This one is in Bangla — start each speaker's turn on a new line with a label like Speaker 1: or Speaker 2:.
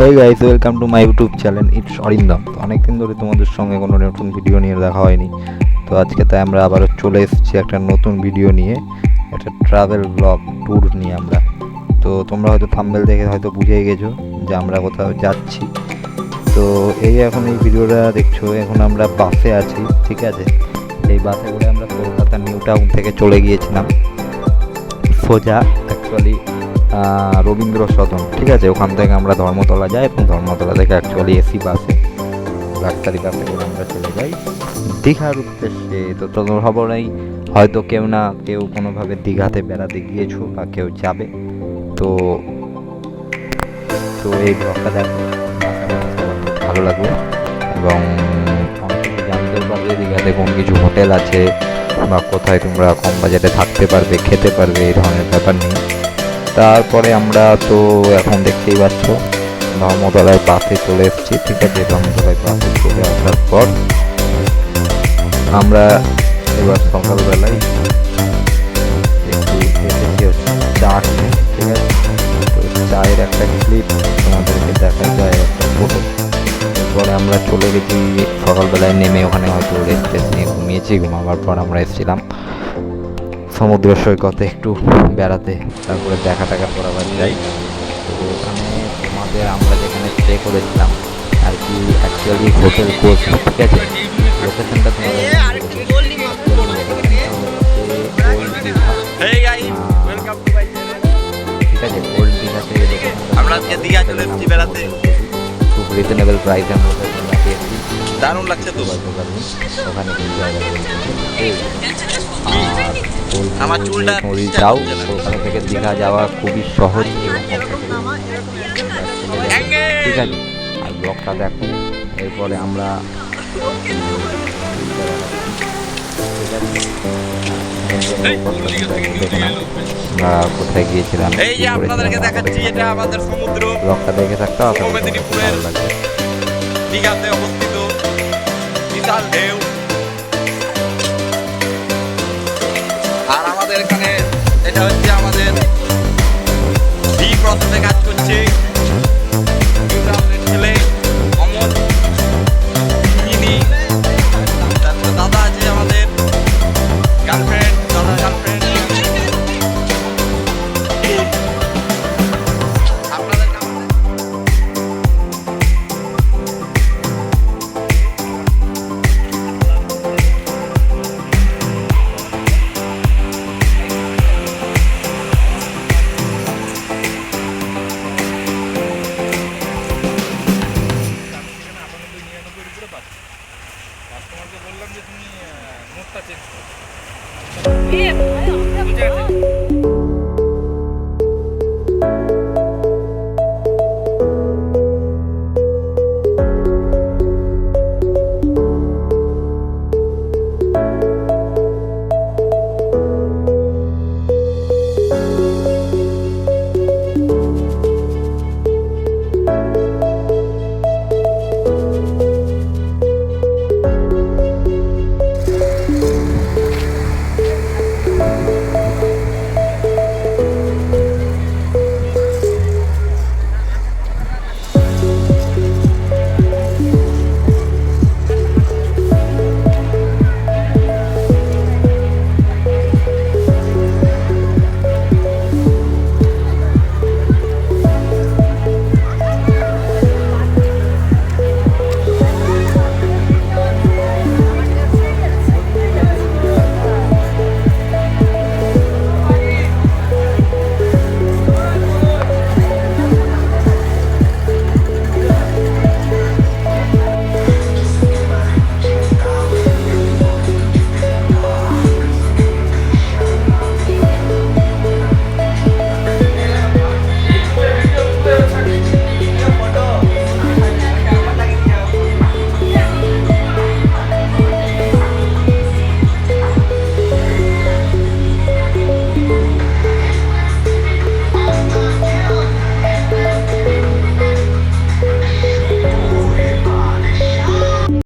Speaker 1: Hey guys welcome to my YouTube channel it's Arindam তো অনেকদিন ধরে তোমাদের সঙ্গে কোনো নতুন ভিডিও নিয়ে দেখা হয়নি। তো আজকে তাই আমরা আবারও চলে এসেছি একটা নতুন ভিডিও নিয়ে, একটা ট্রাভেল ব্লগ ট্যুর নিয়ে আমরা। তো তোমরা হয়তো থাম্বেল দেখে হয়তো বুঝেই গেছো যে আমরা কোথাও যাচ্ছি। তো এই এখন এই ভিডিওটা দেখছ, এখন আমরা বাসে আছি, ঠিক আছে? এই বাসে করে আমরা কলকাতা নিউ টাউন থেকে চলে গিয়েছিলাম। সোজা অ্যাকচুয়ালি রবীন্দ্র সদন, ঠিক আছে? ওখান থেকে আমরা ধর্মতলা যাই এবং ধর্মতলা থেকে অ্যাকচুয়ালি এসি বাসে ডাক্তারি বাসে করে আমরা চলে যাই। দীঘার উদ্দেশ্যে তো খবরেই হয়তো কেউ না, কেউ কোনোভাবে দীঘাতে বেড়াতে গিয়েছো বা কেউ যাবে। তো তো এই ব্লগটা দেখো, ভালো লাগবে এবং পারবে, দীঘাতে কোন কিছু হোটেল আছে বা কোথায় তোমরা কম বাজেটে থাকতে পারবে, খেতে পারবে, এই ধরনের ব্যাপার নিয়ে। তারপরে আমরা তো এখন দেখতেই পাচ্ছ ধর্মতলায় বাসে চলে এসেছি। ঠিক আছে ধর্মতলায় বাসে চলে আসার পর আমরা এবার সকালবেলায় একটু চা ঠিক চায়ের একটা ক্লিপ তোমাদেরকে দেখা যায়, একটা ফটো এরপরে আমরা চলে গেছি, সকালবেলায় নেমে ওখানে হয়তো রেস্ট নিয়ে ঘুমিয়েছি, ঘুমাবার পর আমরা এসেছিলাম। সমুদ্র সৈকতে একটু বেড়াতে তারপরে দেখা টাকা করে আবার যাই। তো ওখানে আমাদের আমরা যেখানে স্টে করেছিলাম আর কি অ্যাকচুয়ালি হোটেল কোচ ঠিক আছে? লোকেশনটা তোমাদের. ঠিক আছে দীঘাতে
Speaker 2: আমরা আজকে দীঘা চলে এসেছি বেড়াতে।
Speaker 1: খুব রিজনেবল প্রাইসের মধ্যে
Speaker 2: দারুণ লাগছে তো।
Speaker 1: ওখানে
Speaker 2: আমার চুলটা
Speaker 1: যাও কলকাতা থেকে দীঘা যাওয়া খুবই সহজ। ঠিক আছে আর ব্লগটা দেখো এরপরে আমরা আমরা কোথায় গিয়েছিলাম
Speaker 2: এই যে আপনাদেরকে দেখাচ্ছি এটা আমাদের সমুদ্র।
Speaker 1: ব্লগটা দেখে থাকতে
Speaker 2: মেদিনীপুরের দীঘাতে অবস্থিত বিশাল ঢেউ। এটা হচ্ছে আমাদের। বি ক্রস থেকে